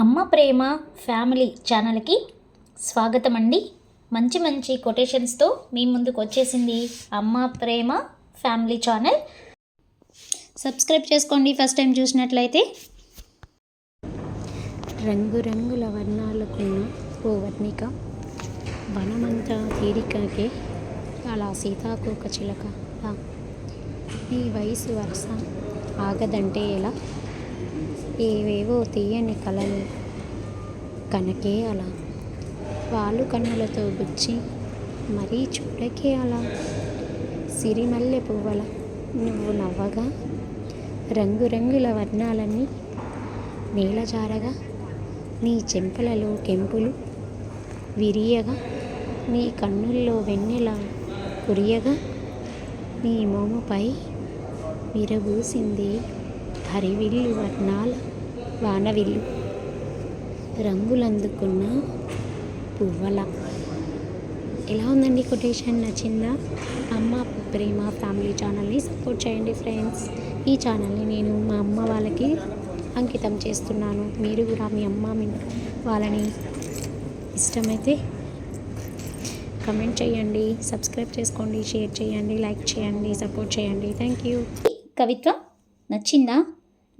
అమ్మ ప్రేమ ఫ్యామిలీ ఛానల్కి స్వాగతం అండి మంచి మంచి కొటేషన్స్తో మీ ముందుకు వచ్చేసింది Amma Prema family channel. Subscribe చేసుకోండి ఫస్ట్ టైం చూసినట్లయితే. రంగురంగుల వర్ణాలకున్న ఓ వర్ణిక వనమంతా తీరికకే అలా సీతాకోక చిలక. నీ వయసు వరుస ఆగదంటే ఎలా? ఏవేవో తీయని కలలు కనకే అలా. వాలు కన్నులతో గుచ్చి మరీ చూడకే అలా. సిరిమల్లె పువ్వల నువ్వు నవ్వగా రంగురంగుల వర్ణాలన్నీ నీలజారగా నీ చెంపలలో కెంపులు విరియగా నీ కన్నుల్లో వెన్నెల కురియగా నీ మోముపై విరబూసింది హరివిల్లు వర్ణాల వానవిల్లు రంగులందుకున్న పువ్వల. ఎలా ఉందండి కొటేషన్? నచ్చిందా? అమ్మ ప్రేమ ఫ్యామిలీ ఛానల్ని సపోర్ట్ చేయండి ఫ్రెండ్స్. ఈ ఛానల్ని నేను మా అమ్మ వాళ్ళకి అంకితం చేస్తున్నాను. మీరు కూడా మీ అమ్మ మీ వాళ్ళని ఇష్టమైతే కమెంట్ చేయండి సబ్స్క్రైబ్ చేసుకోండి షేర్ చేయండి లైక్ చేయండి సపోర్ట్ చేయండి. Thank you. కవిత్వ నచ్చిందా?